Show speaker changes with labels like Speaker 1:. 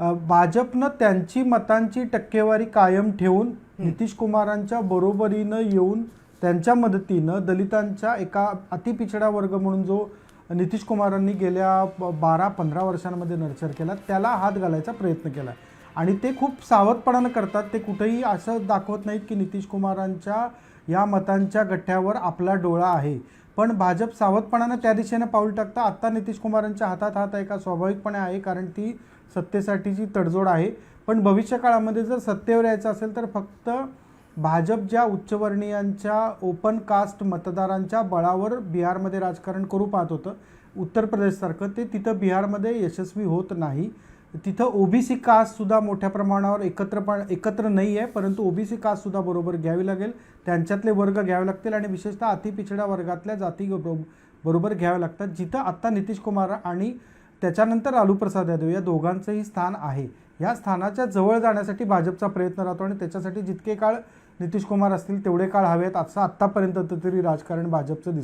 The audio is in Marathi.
Speaker 1: भाजपनं त्यांची मतांची टक्केवारी कायम ठेवून नितीश कुमारांच्या बरोबरीनं येऊन त्यांच्या मदतीनं दलितांच्या एका अतिपिछडा वर्ग म्हणून जो नितीश कुमारांनी गेल्या बारा पंधरा वर्षांमध्ये नर्चर केला त्याला हात घालायचा प्रयत्न केला. आणि ते खूप सावधपणानं करतात. ते कुठेही असं दाखवत नाहीत की नितीश कुमारांच्या या मतांच्या गठ्ठ्यावर आपला डोळा आहे. पण भाजप सावधपणानं त्या दिशेनं पाऊल टाकतं आत्ता नितीश कुमारांच्या हातात हात आहे का? स्वाभाविकपणे आहे कारण ती सत्तेसाठीची तडजोड आहे. पण भविष्यकाळामध्ये जर सत्तेवर यायचं असेल तर फक्त भाजप ज्या उच्चवर्णीयांच्या ओपन कास्ट मतदारांच्या बळावर बिहारमध्ये राजकारण करू पाहत होतं उत्तर प्रदेशसारखं ते तिथं बिहारमध्ये यशस्वी होत नाही. तिथं ओबीसी कास्टसुद्धा मोठ्या प्रमाणावर एकत्रपण एकत्र नाही आहे परंतु ओबीसी कास्टसुद्धा बरोबर घ्यावी लागेल. त्यांच्यातले वर्ग घ्यावे लागतील आणि विशेषतः अतिपिछड्या वर्गातल्या जाती बरोबर घ्याव्या लागतात जिथं आत्ता नितीश कुमार आणि त्याच्यानंतर लालू प्रसाद यादव या दोघांचंही स्थान आहे. या स्थानाच्या जवळ जाण्यासाठी भाजपचा प्रयत्न राहतो आणि त्याच्यासाठी जितके काळ नितीश कुमार असतील तेवढे काळ हवेत. असं आत्तापर्यंत तरी राजकारण भाजपचं दिसतं